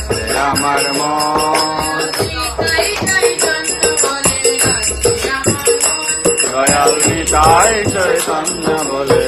আছে আমার মন। দয়াল নিতাই চৈতন্য বলে।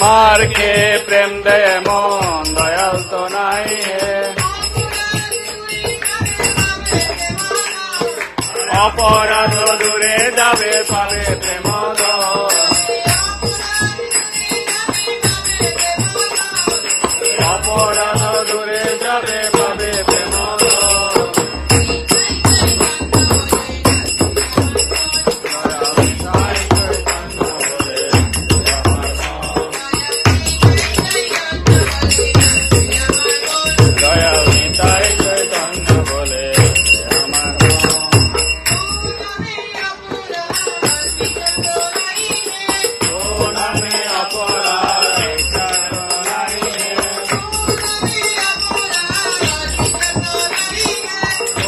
মার খে প্রেম দে মন, দয়াল তো নাই হে। অপরাধ দূরে যাবে, পাবে প্রেম অপরাধ দূরে যাবে বলে আমার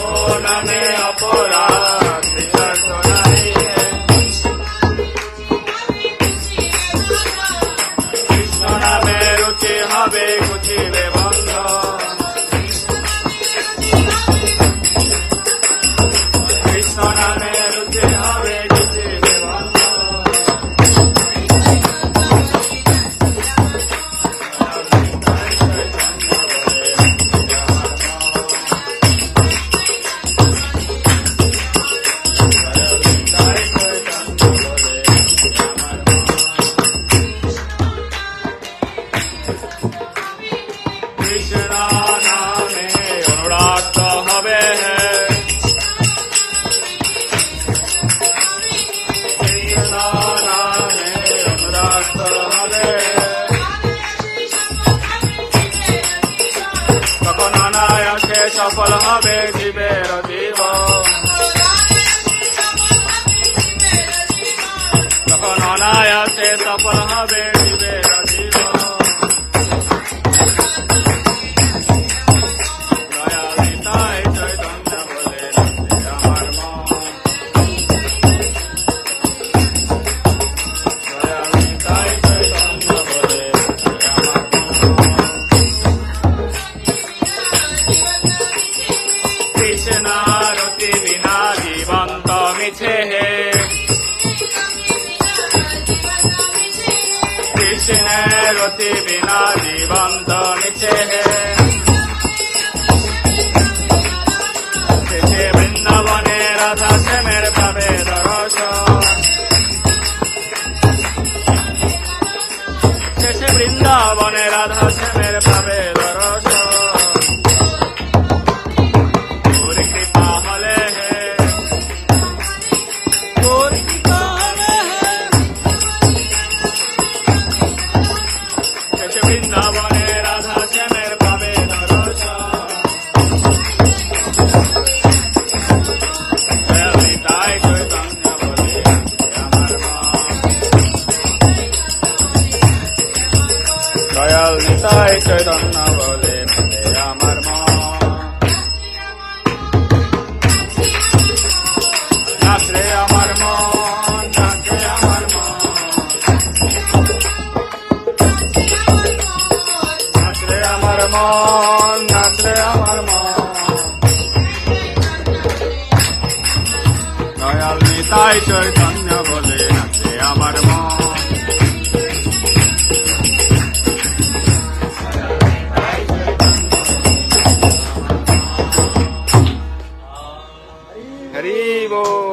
ও অনুরাগ হবে। তখন অনায়াসে সফল হবে জীবের জীবন। তখন অনায়াসে সফল হবে জীবের জীবন। জীবন্ত মিছে হে বিনা জীবন্ত মিছে বৃন্দাবনে রাধা শ্যামের পাবে দর্শন শেষে বৃন্দাবনে রাধা শ্যামের নিতাই চৈতন্য বলে আমার মা নাচরে আমার মন আমার মন। আমার মন নাচরে আমার মন। দয়াল নিতাই চৈতন্য বলে vivo.